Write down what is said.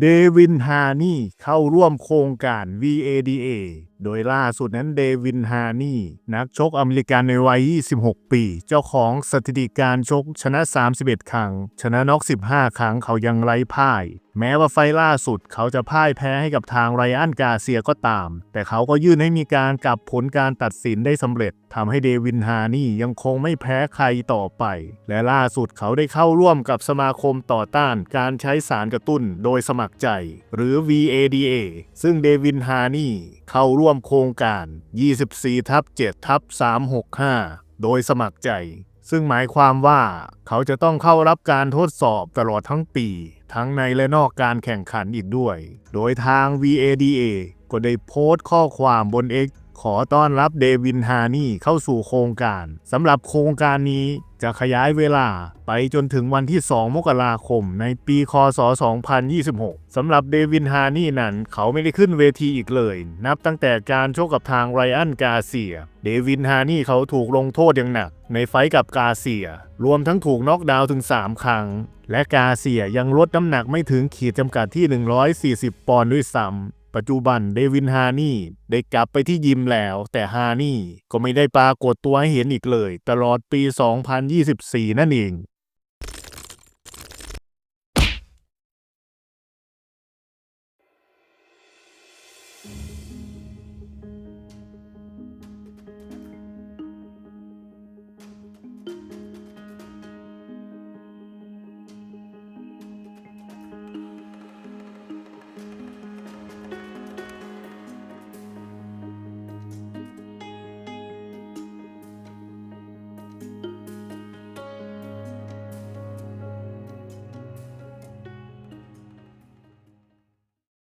เดวินฮานี่เข้าร่วมโครงการ VADA โดยล่าสุดนั้นเดวินฮานี่ นักชกอเมริกันในวัย 26 ปี เจ้าของสถิติการชกชนะ 31 ครั้ง ชนะน็อก 15 ครั้งเขายังไร้พ่าย แม้ว่าไฟล่าสุดเขาจะพ่ายแพ้ให้กับทางไรอันกาเซียก็ตาม แต่เขาก็ยื่นให้มีการกลับผลการตัดสินได้สำเร็จทำให้เดวินฮานี่ยังคงไม่แพ้ใครต่อไป และล่าสุดเขาได้เข้าร่วมกับสมาคมต่อต้านการใช้สารกระตุ้นโดยสมัครใจ หรือ VADA ซึ่งเดวินฮานี่เข้าร่วมมโครงการ 24ทับ7ทับ365 โดยสมัครใจ ซึ่งหมายความว่าเขาจะต้องเข้ารับการทดสอบตลอดทั้งปี ทั้งในและนอกการแข่งขันอีกด้วย โดยทาง VADA ก็ได้โพสต์ข้อความบน X ขอต้อนรับเดวินฮานี่เข้าสู่โครงการสำหรับโครงการนี้ จะขยายเวลาไปจนถึงวันที่ 2 มกราคม ในปีคศ 2026 สำหรับเดวินฮานี่นั้น เขาไม่ได้ขึ้นเวทีอีกเลย นับตั้งแต่การชกกับทางไรอันกาเซีย เดวินฮานี่เขาถูกลงโทษอย่างหนัก ในไฟกับกาเซีย รวมทั้งถูกน็อกดาวน์ถึง 3 ครั้ง และกาเซียยังลดน้ำหนักไม่ถึงขีดจำกัดที่ 140 ปอนด์ด้วยซ้ำ ปัจจุบันเดวินฮานี่ได้กลับไปที่ยิมแล้ว แต่ฮานี่ก็ไม่ได้ปรากฏตัวให้เห็นอีกเลย ตลอดปี 2024 นั่นเอง